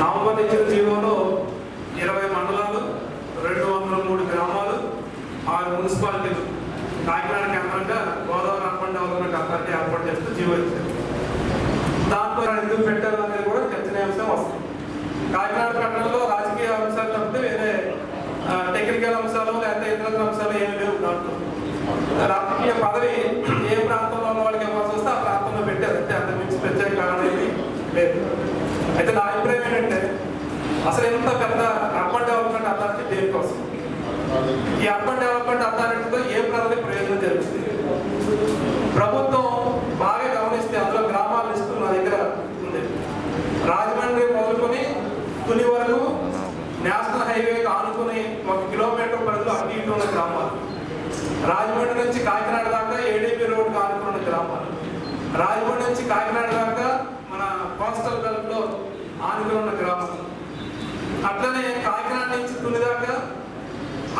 November ఇచ్చిన జీవోలో ఇరవై మండలాలు రెండు వందల మూడు గ్రామాలు ఆరు మున్సిపాలిటీలు. కాకినాడ కేంద్రంగా గోదావరి అర్బన్ డెవలప్మెంట్ అథారిటీ ఏర్పాటు చేస్తూ జీవో ఇచ్చారు. దాంట్లో ఎందుకు పెట్టారు అనేది కూడా చర్చనీయాంశం వస్తుంది. కాకినాడ పట్టణంలో రాజకీయ అంశాలు తప్పితే వేరే టెక్నికల్ అంశాలు లేకపోతే ఇతర అంశాలు ఏమి లేవు దాంట్లో. రాజకీయ పదవి ఏ ప్రాంతంలో ఉన్న వాళ్ళకి ఇవ్వాల్సి వస్తే ఆ ప్రాంతంలో పెట్టారు. అంతే అంత మించి ప్రత్యేక కారణం లేదు. ఏంటంటే అసలు ఎంత పెద్ద అర్బన్ డెవలప్మెంట్ అథారిటీ దేనికోసం ఈ అర్బన్ డెవలప్మెంట్ అథారిటీతో ఏ ప్రజలకు ప్రయోజనం జరుగుతుంది? ప్రభుత్వం బాగా గమనిస్తే అందులో గ్రామాల లిస్టు నా దగ్గర ఉంది రాజమండ్రి మొదలుకొని తుని వరకు నేషనల్ హైవేకి ఆనుకుని ఒక కిలోమీటర్ పరిధిలో అటు ఇటు ఉన్న గ్రామాలు. రాజమండ్రి నుంచి కాకినాడ దాకా ఏడీపీ రోడ్కి ఆనుకున్న గ్రామాలు. రాజమండ్రి నుంచి కాకినాడ దాకా మన కోస్టల్ బెల్ట్లో లో అట్లనే కాకినాడ నుంచి తునిదాకా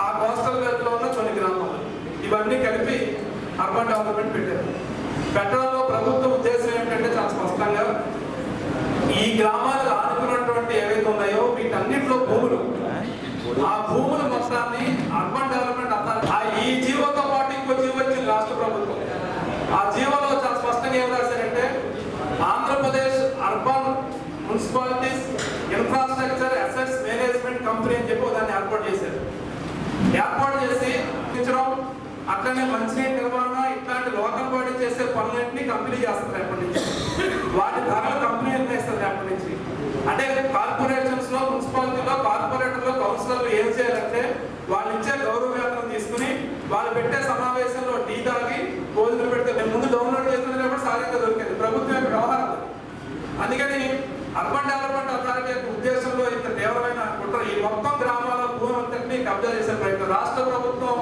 ఆ కోస్టల్ బెల్ట్లో ఉన్న కొన్ని గ్రామాలు. ఇవన్నీ కలిపి అర్బన్ డెవలప్మెంట్ పెట్టారు. పెట్టడంలో ప్రభుత్వ ఉద్దేశం ఏంటంటే చాలా స్పష్టంగా ఈ గ్రామాలు ఆనుకున్నటువంటి ఏవైతే ఉన్నాయో వీటన్నింటిలో భూములు. ఆ భూముల మొత్తాన్ని అర్బన్ డెవలప్మెంట్ అథారిటీ ఆ ఈ జీవోతో పాటు ఇంకో జీవో వచ్చింది రాష్ట్ర ప్రభుత్వం ఆ జీవోలో చాలా స్పష్టంగా ఏం రాశారంటే Andhra Pradesh urban municipalities infrastructure assets management company అని చెప్పి దాన్ని ఏర్పాటు చేశారు ఏర్పాటు చేసి ఇచ్చడం అట్లనే మంచినీటి నిర్వహణ ఇట్లాంటి లోకల్ బాడీ చేసే పనులన్నీ కంపెనీ చేస్తారు రేపటి నుంచి. వాటి ధరలు కంపెనీ నిర్ణయిస్తారు రేపటి నుంచి? అంటే కార్పొరేషన్స్లో మున్సిపాలిటీలో కార్పొరేటర్లో కౌన్సిలర్లు ఏం చేయాలంటే వాళ్ళు ఇచ్చే గౌరవ వేతనం తీసుకుని వాళ్ళు పెట్టే సమావేశంలో టీ తాగి భోజనం పెడితే నేను ముందు డౌన్లోడ్ చేసుకునేటప్పుడు సాధ్యత దొరికింది ప్రభుత్వం యొక్క వ్యవహారం అది. అందుకని అర్బన్ డెవలప్మెంట్ అథారిటీ యొక్క ఉద్దేశంలో ఇంత తీవ్రమైన కుట్ర ఈ మొత్తం గ్రామాల భూమి అంతటినీ కబ్జా చేసే ప్రయత్నం రాష్ట్ర ప్రభుత్వం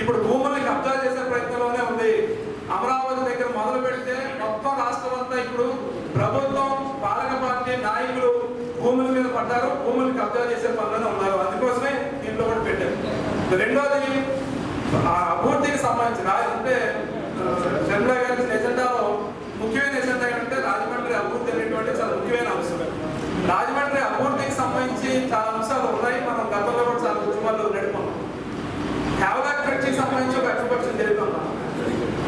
ఇప్పుడు భూముల్ని కబ్జా చేసే ప్రయత్నంలోనే ఉంది అమరావతి దగ్గర మొదలు పెడితే మొత్తం రాష్ట్రం అంతా ఇప్పుడు ప్రభుత్వం పాలక పార్టీ నాయకులు భూముల మీద పడ్డారు భూములు కబ్జా చేసే పనులను ఉన్నారు. అందుకోసమే దీంట్లో కూడా పెట్టారు. రెండోది ఆ అభివృద్ధికి సంబంధించిన అంటే చంద్ర గారి ఎజెండాలో ముఖ్యమైన ఎజెండా ఏంటంటే రాజమండ్రి అభివృద్ధి అనేటువంటి చాలా ముఖ్యమైన అంశం రాజమండ్రి అభివృద్ధికి సంబంధించి చాలా అంశాలు ఉన్నాయి. మనం గతంలో కూడా చాలా ఉద్యమాలు నడుపుకున్నాం. కేవలాక్ బ్రిడ్జికి సంబంధించి ఒక ఎక్స్పర్షన్ జరుగుతున్నాం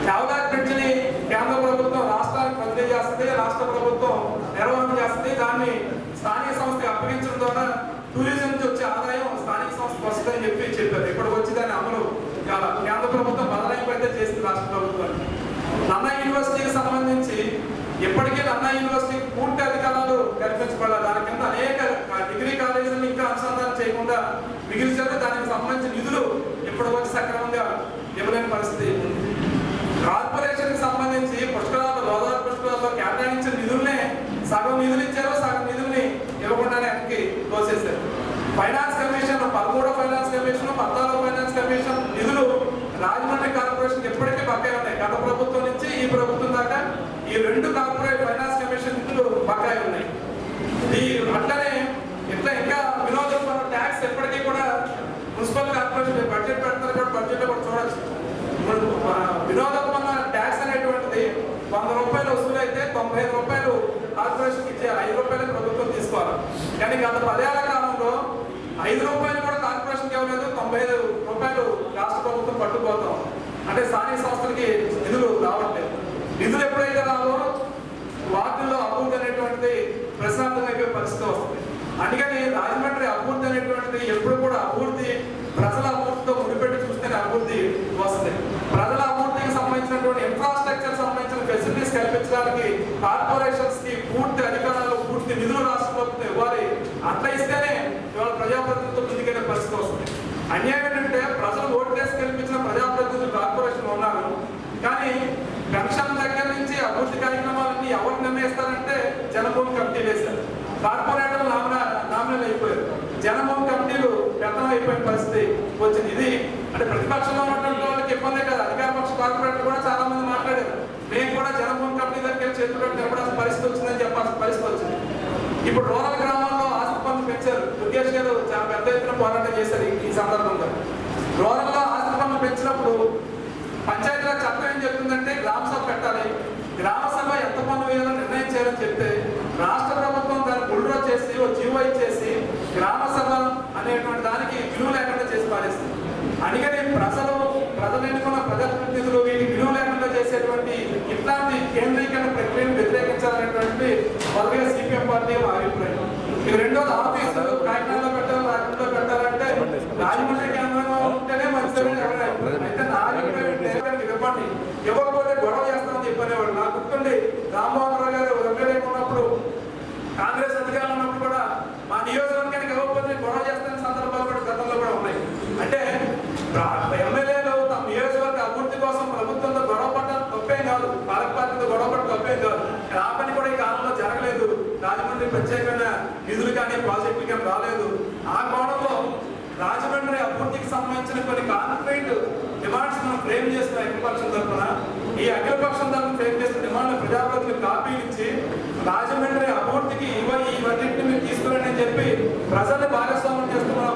కేవలాక్ బ్రిడ్జిని కేంద్ర ప్రభుత్వం రాష్ట్రానికి బదిలీ చేస్తుంది రాష్ట్ర ప్రభుత్వం నిర్వహణ చేస్తుంది. దాన్ని స్థానిక సంస్థకి అప్పగించడం ద్వారా టూరిజం కి వచ్చే ఆదాయం స్థానిక సంస్థ వస్తుందని చెప్పి చెప్పారు. ఇప్పటికి వచ్చి దాని అమలు కాల కేంద్ర ప్రభుత్వం బదలాయింపు అయితే చేసింది రాష్ట్ర ప్రభుత్వాన్ని నన్నా యూనివర్సిటీకి సంబంధించి ఇప్పటికే నన్నా యూనివర్సిటీకి పూర్తి అధికారాలు కల్పించబడాలి దాని కింద అనేక డిగ్రీ కాలేజీలను ఇంకా అనుసంధానం చేయకుండా మిగిలిచేత దానికి సంబంధించిన నిధులు ఇప్పటికొచ్చి సక్రమంగా ఫైనాన్స్ కమిషన్ పదమూడో ఫైనాన్స్ కమిషన్ పద్నాలుగో ఫైనాన్స్ కమిషన్ నిధులు రాజమండ్రి కార్పొరేషన్ ఎప్పటికీ బకాయి ఉన్నాయి. గత ప్రభుత్వం నుంచి ఈ ప్రభుత్వం దాకా ఈ రెండు కార్పొరేట్ ఫైనాన్స్ కమిషన్ నిధులు బకాయి ఉన్నాయి. ఈ అట్లనే ఇట్లా ఇంకా వినోదం ట్యాక్స్ ఎప్పటికీ కూడా మున్సిపల్ కార్పొరేషన్ బడ్జెట్ పెడతారు కూడా బడ్జెట్ కూడా చూడొచ్చు. ఇప్పుడు, ట్యాక్స్ అనేటువంటిది వంద రూపాయలు వసూలు అయితే తొంభై ఐదు రూపాయలు కార్పొరేషన్ ఇచ్చే ఐదు రూపాయలు ప్రభుత్వం తీసుకోవాలి. కానీ గత పదేళ్ళ ఐదు రూపాయలు కూడా కార్పొరేషన్కి ఇవ్వలేదు తొంభై ఐదు రూపాయలు రాష్ట్ర ప్రభుత్వం పట్టుకుపోతాం. అంటే స్థానిక సంస్థలకి నిధులు రావట్లేదు. నిధులు ఎప్పుడైతే రావో వార్డుల్లో అభివృద్ధి అనేటువంటిది ప్రశాంతమైపోయే పరిస్థితి వస్తుంది. అందుకని రాజమండ్రి అభివృద్ధి అనేటువంటిది ఎప్పుడు కూడా అభివృద్ధి ప్రజల అభివృద్ధితో ముడిపెట్టి చూస్తేనే అభివృద్ధి వస్తుంది ప్రజల అభివృద్ధికి సంబంధించినటువంటి ఇన్ఫ్రాస్ట్రక్చర్ సంబంధించిన ఫెసిలిటీస్ కల్పించడానికి కార్పొరేషన్స్కి పూర్తి అధికారాలు పూర్తి నిధులు రాష్ట్ర ప్రభుత్వం ఇవ్వాలి అట్లా ఇస్తేనే ఇవాళ ప్రజాప్రతినిధులతో ముందుకెళ్ళే పరిస్థితి వస్తుంది అన్యాయం ఏంటంటే ప్రజలు ఓట్లేసి కల్పించిన ప్రజాప్రతినిధులు కార్పొరేషన్ ఉన్నారు కానీ పెన్షన్ దగ్గర నుంచి అభివృద్ధి కార్యక్రమాలన్నీ ఎవరు నిర్ణయిస్తారంటే జనభూమి కమిటీ వేశారు కార్పొరేటర్లు నామినా నామినల్ అయిపోయారు. జనభూమి కమిటీలు పెత్తనం అయిపోయిన పరిస్థితి వచ్చింది. ఇది అంటే ప్రతిపక్షంలో ఉన్నటువంటి వాళ్ళకి ఇబ్బంది కదా. అధికార పక్ష కార్పొరేటర్లు కూడా చాలా మంది మాట్లాడారు. మేము కూడా జనభూమి కమిటీ దగ్గరికి వెళ్ళి చేతులు పెట్టి పరిస్థితి వచ్చిందని చెప్పాల్సిన పరిస్థితి వచ్చింది. ఇప్పుడు రూరల్ గ్రామాల్లో ఆస్తి పన్ను పెంచారు. దుర్గేష్ గారు చాలా పెద్ద ఎత్తున పోరాటం చేశారు ఈ- సందర్భంగా రూరల్లో ఆస్తి పన్ను పెంచినప్పుడు పంచాయతీరాజ్ చట్టం ఏం చెప్తుందంటే గ్రామ సభ పెట్టాలి. గ్రామ సభ ఎంత పన్ను వేయాలని ఇచ్చారని చెప్తే రాష్ట్ర ప్రభుత్వం దాన్ని బుల్డ్రా చేసి ఓ జీవో ఇచ్చేసి గ్రామ సభ అనేటువంటి దానికి విలువ లేకుండా చేసి పారేస్తుంది అందుకని ప్రజలు ప్రజలు ఎన్నుకున్న ప్రజాప్రతినిధులు వీటికి విలువ లేకుండా చేసేటువంటి ఇట్లాంటి కేంద్రీకరణ ప్రక్రియను వ్యతిరేకించాలనేటువంటి మొదలుగా సిపిఎం పార్టీ అభిప్రాయం. ఇక రెండోది ఆఫీసులు కాకినాడలో పెట్టాలి రాజమండ్రిలో పెట్టాలంటే రాజమండ్రి కేంద్రంలో ఉంటేనే మంచి అయితే ఇవ్వండి ఇవ్వకపోతే గొడవ ఎమ్మెల్యేలు తమ నియోజకవర్గ అభివృద్ధి కోసం ప్రభుత్వంతో గొడవ పడడం తప్పేం కాదు. పాలక పార్టీతో గొడవ పడడం తప్పేం కాదు. ఆ పని కూడా ఈ కాలంలో జరగలేదు. రాజమండ్రి ప్రత్యేకమైన నిధులు కానీ ప్రాజెక్టులు కానీ రాలేదు. ఆ కోణంలో రాజమండ్రి అభివృద్ధికి సంబంధించిన కొన్ని కాన్క్రీట్ డిమాండ్స్ మనం ఫ్రేమ్ చేస్తున్నాం అఖిలపక్షం తరఫున ఈ అఖిలపక్షం తరఫున ఫ్రేమ్ చేసిన డిమాండ్ల ప్రజాప్రతినిధులకు కాపీలు ఇచ్చి రాజమండ్రి అభివృద్ధికి ఇవ ఇవన్నింటిని మీరు తీసుకురండి అని చెప్పి ప్రజల్ని భాగస్వామ్యం చేస్తున్న